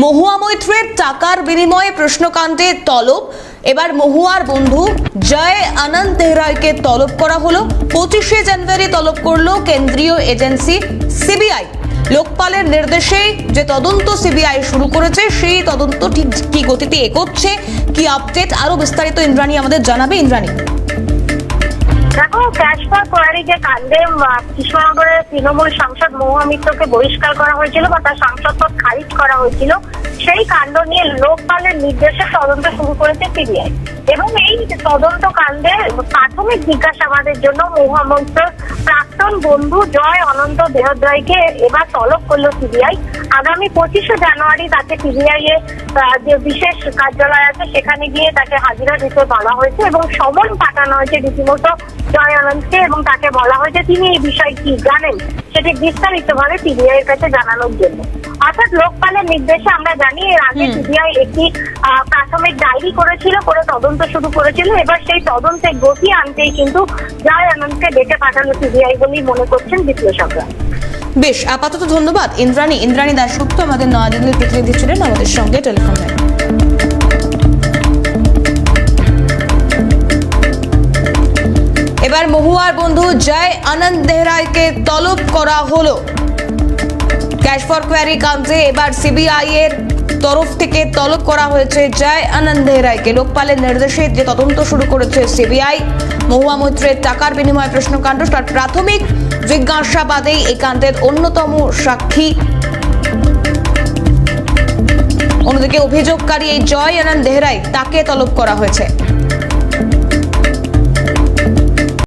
মহুয়া মৈত্রের টাকার বিনিময়ে প্রশ্নকাণ্ডে তলব। এবার মহুয়ার বন্ধু জয় আনন্দ তেহরাইকে তলব করা হলো। পঁচিশে জানুয়ারি তলব করল কেন্দ্রীয় এজেন্সি সিবিআই। লোকপালের নির্দেশে যে তদন্ত সিবিআই শুরু করেছে, সেই তদন্ত ঠিক কি গতিতে এগোচ্ছে, কি আপডেট, আরও বিস্তারিত ইন্দ্রাণী আমাদের জানাবে। ইন্দ্রাণী। ফর কোয়ারি যে কাণ্ডে কৃষ্ণনগরের তৃণমূল সাংসদ মহুয়া বহিষ্কার করা হয়েছিল বা তার সাংসদ পদ খারিজ করা হয়েছিল, সেই কাণ্ড নিয়ে লোকপালের নির্দেশে তদন্ত শুরু করেছে সিবিআই। এবং এই তদন্ত কাণ্ডে প্রাথমিক জিজ্ঞাসাবাদের জন্য মহুয়া প্রাক্তন বন্ধু জয় অনন্ত দেহদ্রয়কে এবার তলব করল সিবিআই। আগামী পঁচিশে জানুয়ারি তাকে সিবিআই এর যে বিশেষ কার্যালয় আছে সেখানে গিয়ে তাকে হাজিরা দিতে বলা হয়েছে এবং সমন পাঠানো হয়েছে রীতিমতো জয় আনন্দকে এবং তাকে বলা হয়েছে তিনি এই বিষয় কি জানেন? সেটি বিস্তারিত ভাবে সিবিআই এর কাছে জানানোর জন্য। অর্থাৎ লোকপালের নির্দেশে আমরা জানি এর আগে। সিবিআই একটি আহ, প্রাথমিক ডায়েরি করেছিল করে তদন্ত শুরু করেছিল এবার সেই তদন্তে গতি আনতেই কিন্তু জয় আনন্দকে ডেকে পাঠানো সিবিআই বলেই মনে করছেন বিশ্লেষকরা। বেশ, আপাতত ধন্যবাদ। ইন্দ্রাণী ইন্দ্রাণী দাসগুপ্ত আমাদের নয়াদিল্লির প্রতিনিধি ছিলেন আমাদের সঙ্গে টেলিফোন এবার মহুয়ার বন্ধু জয় আনন্দ দেহরাইকে তলব করা হলো। ক্যাশ ফর কোয়ারি কাউন্সে এবার সিবিআই এর তরফ থেকে তলব করা হয়েছে জয় আনন্দ দেহরাইকে লোকপালের নির্দেশে যে তদন্ত শুরু করেছে সিবিআই, মহুয়া মৈত্রের টাকার বিনিময়ে প্রশ্নকাণ্ড, তার প্রাথমিক জিজ্ঞাসাবাদেই এই কাণ্ডের অন্যতম সাক্ষী। অন্যদিকে অভিযোগকারী এই জয় আনন্দ দেহরাই তাকে তলব করা হয়েছে।